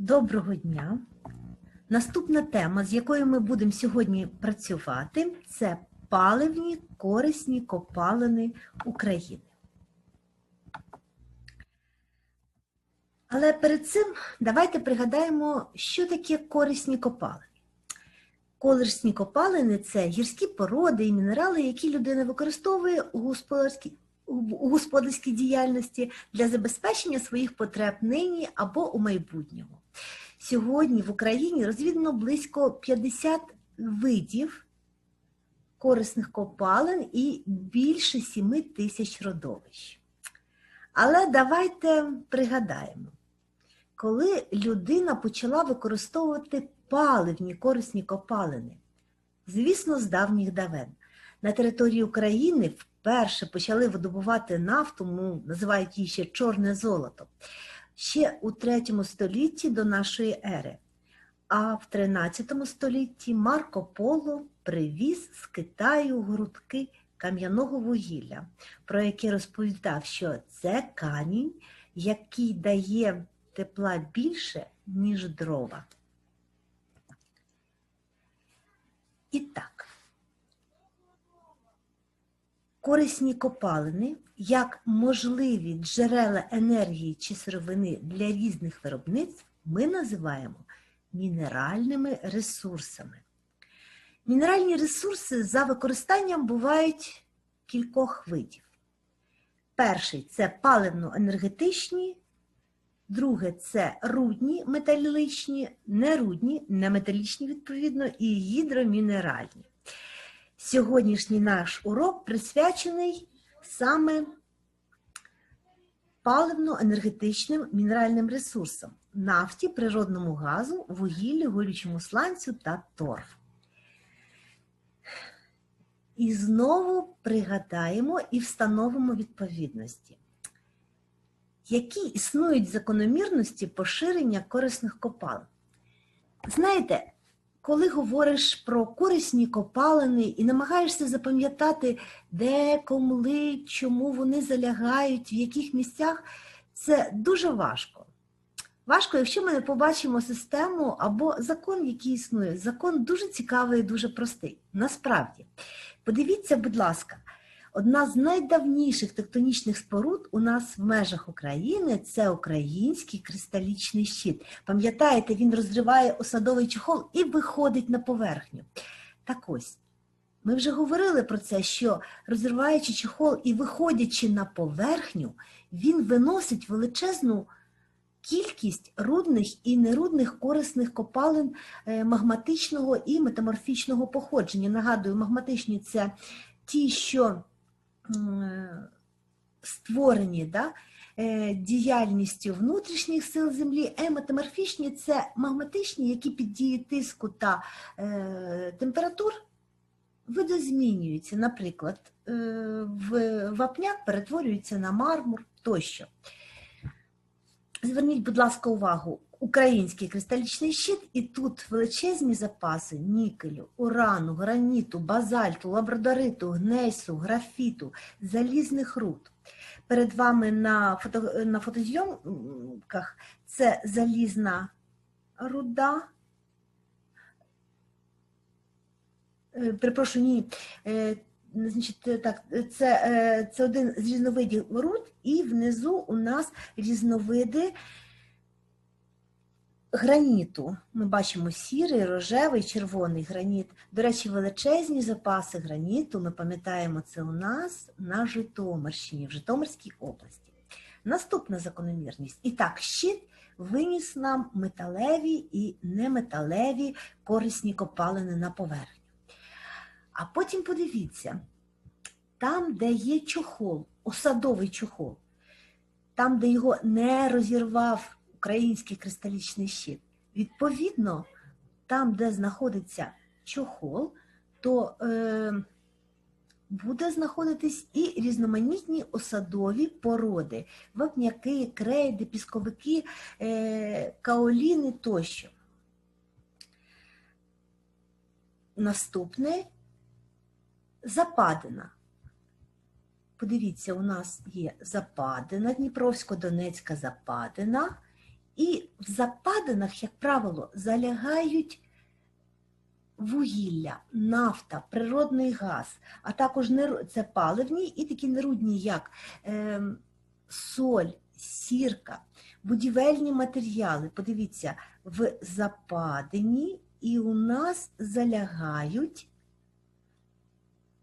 Доброго дня. Наступна тема, з якою ми будемо сьогодні працювати, це паливні корисні копалини України. Але перед цим давайте пригадаємо, що таке корисні копалини. Корисні копалини це гірські породи і мінерали, які людина використовує у господарській у господарській діяльності для забезпечення своїх потреб нині або у майбутньому. Сьогодні в Україні розвідано близько 50 видів корисних копалин і більше 7 тисяч родовищ. Але давайте пригадаємо, коли людина почала використовувати паливні корисні копалини, звісно, з давніх давен, на території України вперше почали видобувати нафту, називають її ще чорне золото, ще у 3 столітті до нашої ери. А в 13 столітті Марко Поло привіз з Китаю грудки кам'яного вугілля, про яке розповідав, що це камінь, який дає тепла більше, ніж дрова. І так, корисні копалини як можливі джерела енергії чи сировини для різних виробництв ми називаємо мінеральними ресурсами. Мінеральні ресурси за використанням бувають кількох видів. Перший це паливно-енергетичні, друге це рудні металічні, нерудні, неметалічні, відповідно, і гідромінеральні. Сьогоднішній наш урок присвячений саме паливно-енергетичним мінеральним ресурсам нафті, природному газу, вугіллю, горючому сланцю та торф. І знову пригадаємо і встановимо відповідності, які існують закономірності поширення корисних копалин. Знаєте, коли говориш про корисні копалини і намагаєшся запам'ятати, де, коли, чому вони залягають, в яких місцях, це дуже важко. Важко, якщо ми не побачимо систему або закон, який існує. Закон дуже цікавий і дуже простий. Насправді, подивіться, будь ласка, одна з найдавніших тектонічних споруд у нас в межах України це український кристалічний щит. Пам'ятаєте, він розриває осадовий чохол і виходить на поверхню. Так ось, ми вже говорили про це, що розриваючи чохол і виходячи на поверхню, він виносить величезну кількість рудних і нерудних корисних копалин магматичного і метаморфічного походження. Нагадую, магматичні це ті, що створені да, діяльністю внутрішніх сил Землі, а це магматичні, які під дією тиску та е, температур видозмінюються. Наприклад, е, в вапняк перетворюються на мармур тощо. Зверніть, будь ласка, увагу, український кристалічний щит, і тут величезні запаси нікелю, урану, граніту, базальту, лабрадориту, гнейсу, графіту, залізних руд. Перед вами на, фото, на фотозйомках це залізна руда. Перепрошую, ні. Значить, так, це, це один з різновидів руд, і внизу у нас різновиди граніту. Ми бачимо сірий, рожевий, червоний граніт. До речі, величезні запаси граніту, ми пам'ятаємо, це у нас на Житомирщині, в Житомирській області. Наступна закономірність. І так, щит виніс нам металеві і неметалеві корисні копалини на поверхню. А потім подивіться, там, де є чохол, осадовий чохол, там, де його не розірвав український кристалічний щит, відповідно, там, де знаходиться чохол, то е, буде знаходитись і різноманітні осадові породи, вапняки, крейди, пісковики, е, каоліни тощо. Наступне Западина. Подивіться, у нас є Западина, Дніпровсько-Донецька Западина І в западинах, як правило, залягають вугілля, нафта, природний газ, а також це паливні і такі нерудні, як ем, соль, сірка, будівельні матеріали. Подивіться, в западині і у нас залягають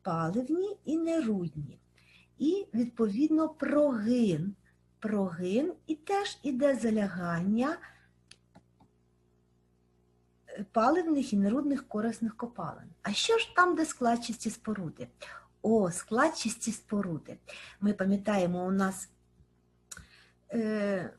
паливні і нерудні. І, відповідно, прогин. Прогин і теж іде залягання е, паливних і нерудних корисних копалин. А що ж там, де складчасті споруди? О, складчасті споруди. Ми пам'ятаємо, у нас е,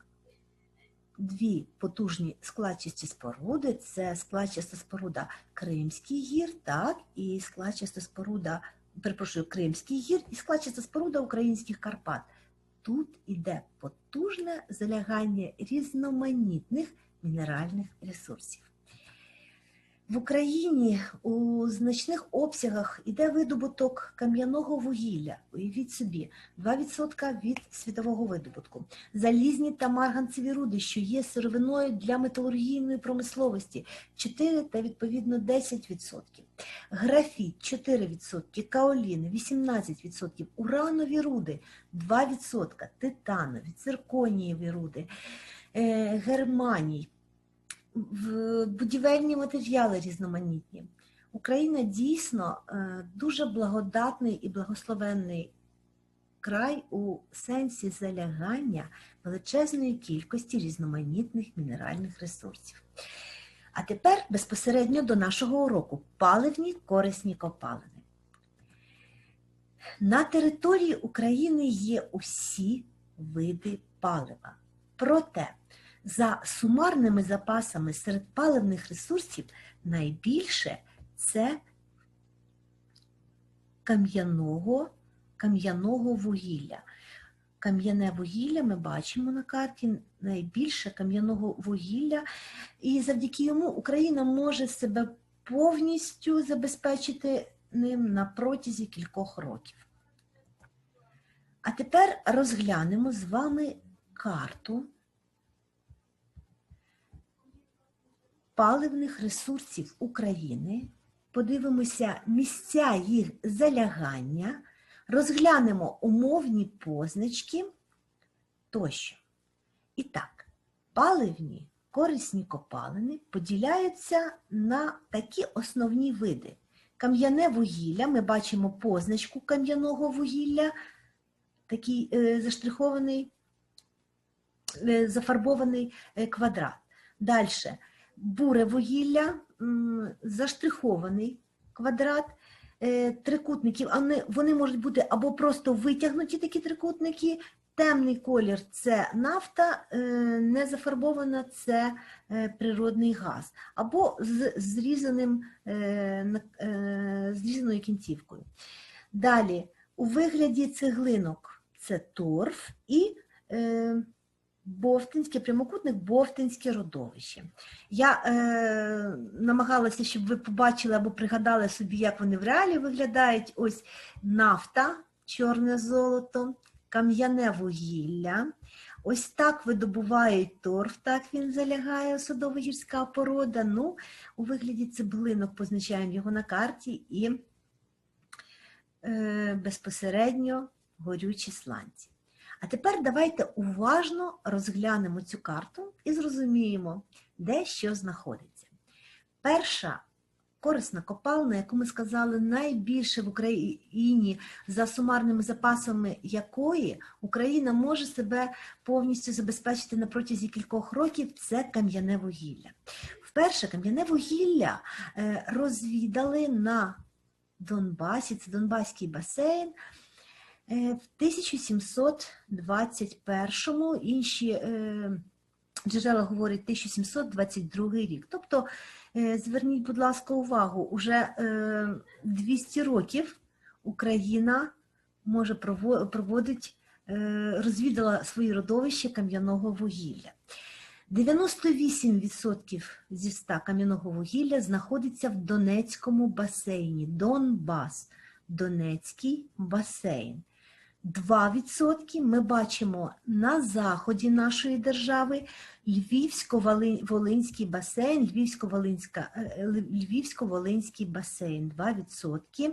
дві потужні складчасті споруди. Це складчаста споруда Кримський гір, так, і складчаста споруда, перепрошую, Кримський гір і складчаста споруда українських Карпат. Тут іде потужне залягання різноманітних мінеральних ресурсів. В Україні у значних обсягах іде видобуток кам'яного вугілля. Уявіть собі, 2% від світового видобутку. Залізні та марганцеві руди, що є сировиною для металургійної промисловості, 4 та відповідно 10%. Графіт 4%, каолін 18%, уранові руди 2%, титанові, цирконієві руди, е, германій, будівельні матеріали різноманітні. Україна дійсно е, дуже благодатний і благословенний край у сенсі залягання величезної кількості різноманітних мінеральних ресурсів. А тепер безпосередньо до нашого уроку паливні корисні копалини. На території України є усі види палива. Проте за сумарними запасами серед паливних ресурсів найбільше це кам'яного, кам'яного вугілля. Кам'яне вугілля ми бачимо на карті найбільше кам'яного вугілля, і завдяки йому Україна може себе повністю забезпечити ним на протязі кількох років. А тепер розглянемо з вами карту паливних ресурсів України, подивимося місця їх залягання, розглянемо умовні позначки тощо. І так, паливні корисні копалини поділяються на такі основні види. Кам'яне вугілля, ми бачимо позначку кам'яного вугілля, такий е, заштрихований, е, зафарбований е, квадрат. Далі буре вугілля, заштрихований квадрат, е, трикутників. Вони, вони можуть бути або просто витягнуті такі трикутники, темний колір це нафта, е, не зафарбована це е, природний газ, або з зрізаним, зрізаною кінцівкою. Далі, у вигляді цеглинок це торф і Бовтинське, прямокутник Бовтинське родовище. Я е, намагалася, щоб ви побачили або пригадали собі, як вони в реалі виглядають. Ось нафта, чорне золото, кам'яне вугілля. Ось так видобувають торф, так він залягає, садово-гірська порода. Ну, у вигляді цеблинок позначаємо його на карті і е, безпосередньо горючі сланці. А тепер давайте уважно розглянемо цю карту і зрозуміємо, де що знаходиться. Перша корисна копалина, яку ми сказали найбільше в Україні за сумарними запасами якої Україна може себе повністю забезпечити на протязі кількох років, це кам'яне вугілля. Вперше кам'яне вугілля е, розвідали на Донбасі, це Донбаський басейн. Е, В 1721-му інші е, джерела говорять 1722 рік. Тобто, е, зверніть, будь ласка, увагу, уже е, 200 років Україна може прово- проводить, розвідала свої родовища кам'яного вугілля. 98% зі 100 кам'яного вугілля знаходиться в Донецькому басейні, Донбас, Донецький басейн. 2% ми бачимо на заході нашої держави Львівсько-Волинський басейн, е, е, Львівсько-Волинський басейн 2%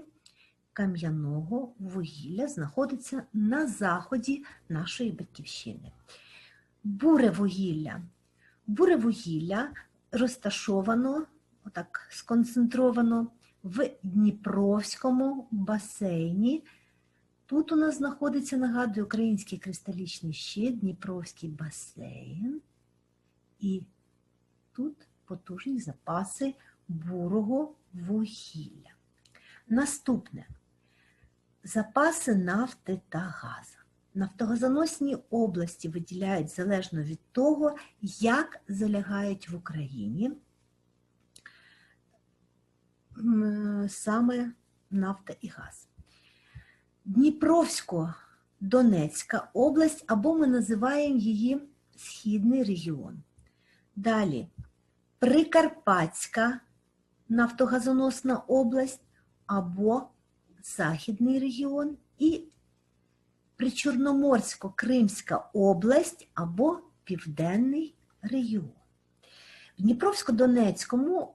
кам'яного вугілля знаходиться на заході нашої батьківщини. Буре вугілля розташовано, отак сконцентровано в Дніпровському басейні. Тут у нас знаходиться, нагадую, український кристалічний щит, Дніпровський басейн. І тут потужні запаси бурого вугілля. Наступне запаси нафти та газу. Нафтогазоносні області виділяють залежно від того, як залягають в Україні саме нафта і газ. Дніпровсько-Донецька область, або ми називаємо її Східний регіон. Далі Прикарпатська нафтогазоносна область або Західний регіон і Причорноморсько-Кримська область або Південний регіон. В Дніпровсько-Донецькому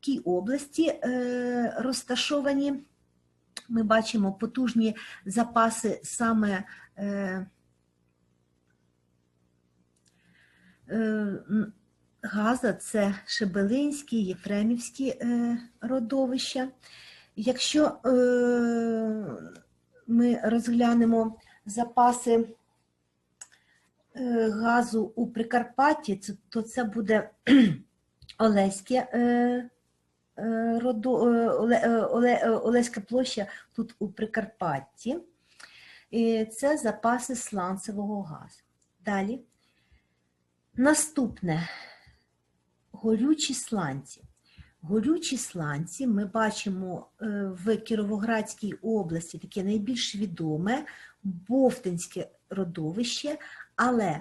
тій області е, розташовані, ми бачимо потужні запаси саме е, е, газа, це Шебелинські, Єфремівські е, родовища. Якщо ми розглянемо запаси газу у Прикарпатті, то це буде Олеське е, родо, е, Оле, е, Оле, Олеська площа тут у Прикарпатті. Це запаси сланцевого газу. Далі. Наступне горючі сланці. Горючі сланці ми бачимо в Кіровоградській області таке найбільш відоме Бовтинське родовище, але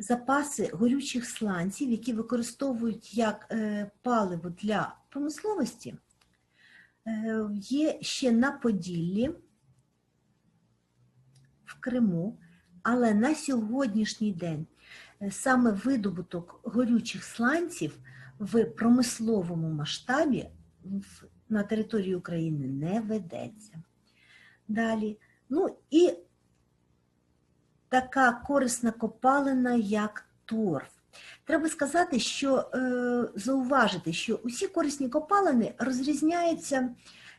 запаси горючих сланців, які використовують як е, паливо для промисловості, е, є ще на Поділлі, в Криму, але на сьогоднішній день е, саме видобуток горючих сланців в промисловому масштабі на території України не ведеться. Далі. Ну і така корисна копалина, як торф. Треба сказати, що е, зауважити, що усі корисні копалини розрізняються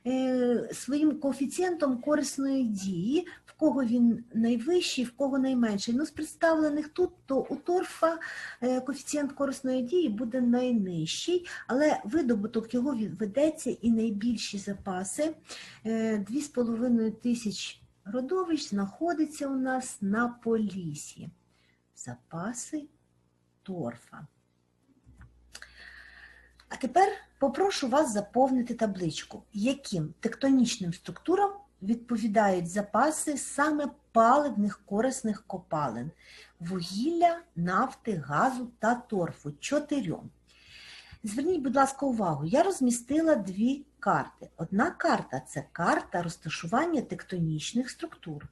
е, своїм коефіцієнтом корисної дії, в кого він найвищий, в кого найменший. Ну, з представлених тут, то у торфа е, коефіцієнт корисної дії буде найнижчий, але видобуток його ведеться і найбільші запаси е, 2,5 тисяч родовищ знаходиться у нас на Полісі. Запаси торфа. А тепер попрошу вас заповнити табличку, яким тектонічним структурам відповідають запаси саме паливних корисних копалин вугілля, нафти, газу та торфу чотирьом. Зверніть, будь ласка, увагу, я розмістила дві карти. Одна карта це карта розташування тектонічних структур.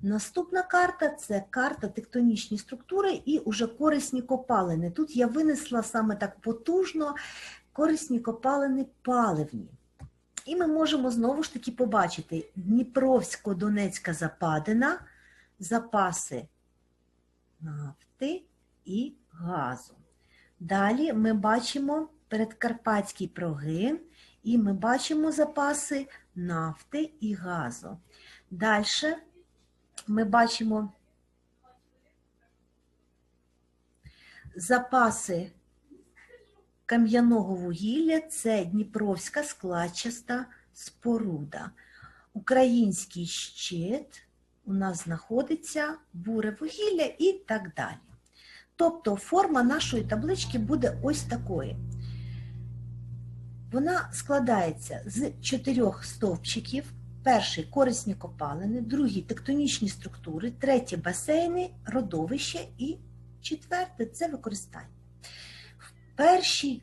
Наступна карта це карта тектонічні структури і уже корисні копалини. Тут я винесла саме так потужно корисні копалини паливні. І ми можемо знову ж таки побачити Дніпровсько-Донецька западина, запаси нафти і газу. Далі ми бачимо передкарпатський прогин, і ми бачимо запаси нафти і газу. Далі ми бачимо запаси кам'яного вугілля це Дніпровська складчаста споруда. Український щит у нас знаходиться буре вугілля і так далі. Тобто форма нашої таблички буде ось такої. Вона складається з чотирьох стовпчиків. Перший корисні копалини, другий тектонічні структури, третє басейни, родовище і четверте це використання. В першій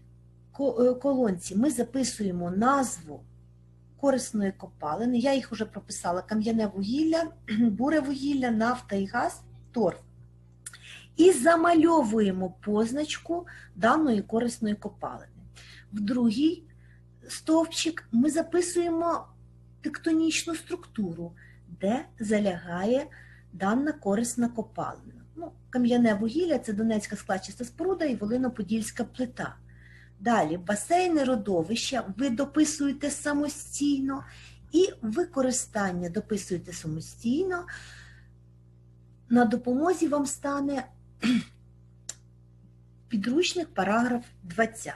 е, колонці ми записуємо назву корисної копалини. Я їх вже прописала: кам'яне вугілля, буре вугілля, нафта і газ, торф. І замальовуємо позначку даної корисної копалини. В другий стовпчик ми записуємо тектонічну структуру, де залягає дана корисна копалина. Ну, кам'яне вугілля це Донецька складчаста споруда і Волино-Подільська плита. Далі басейни родовища ви дописуєте самостійно і використання дописуєте самостійно. На допомозі вам стане підручник параграф 20.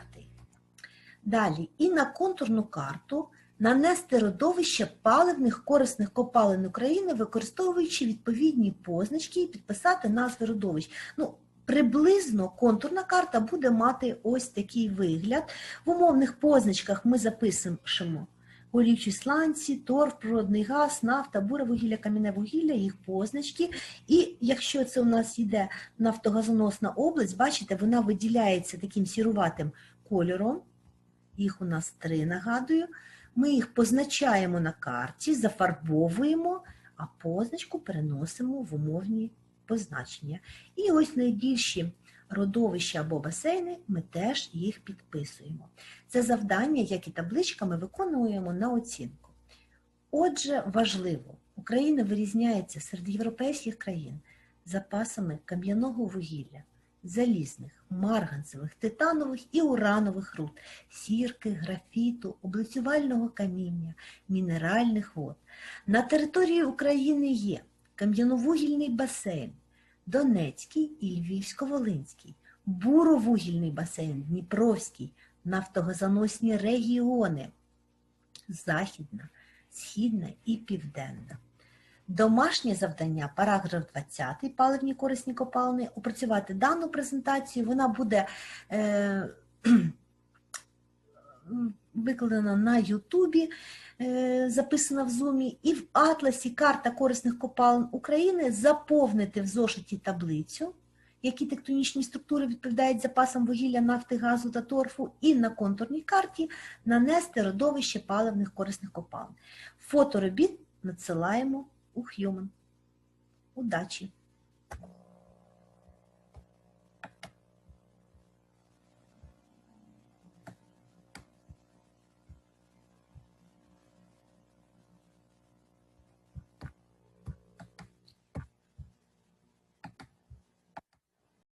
Далі і на контурну карту нанести родовище паливних корисних копалин України, використовуючи відповідні позначки і підписати назви родовищ. Ну, Приблизно контурна карта буде мати ось такий вигляд. В умовних позначках ми записуємо горючі сланці, торф, природний газ, нафта, буре вугілля, кам'яне вугілля, їх позначки. І якщо це у нас йде нафтогазоносна область, бачите, вона виділяється таким сіруватим кольором. Їх у нас три, нагадую. Ми їх позначаємо на карті, зафарбовуємо, а позначку переносимо в умовні позначення. І ось найбільші родовища або басейни, ми теж їх підписуємо. Це завдання, як і табличка, ми виконуємо на оцінку. Отже, важливо, Україна вирізняється серед європейських країн запасами кам'яного вугілля, залізних, марганцевих, титанових і уранових руд, сірки, графіту, облицювального каміння, мінеральних вод. На території України є кам'яновугільний басейн, Донецький і Львівсько-Волинський, буровугільний басейн, Дніпровський, нафтогазоносні регіони, Західна, Східна і Південна. Домашнє завдання, параграф 20, паливні корисні копалини, опрацювати дану презентацію, вона буде е, викладена на Ютубі, е, записана в Зумі, і в атласі карта корисних копалин України заповнити в зошиті таблицю, які тектонічні структури відповідають запасам вугілля, нафти, газу та торфу, і на контурній карті нанести родовище паливних корисних копалин. Фото робіт надсилаємо у Human. Удачі!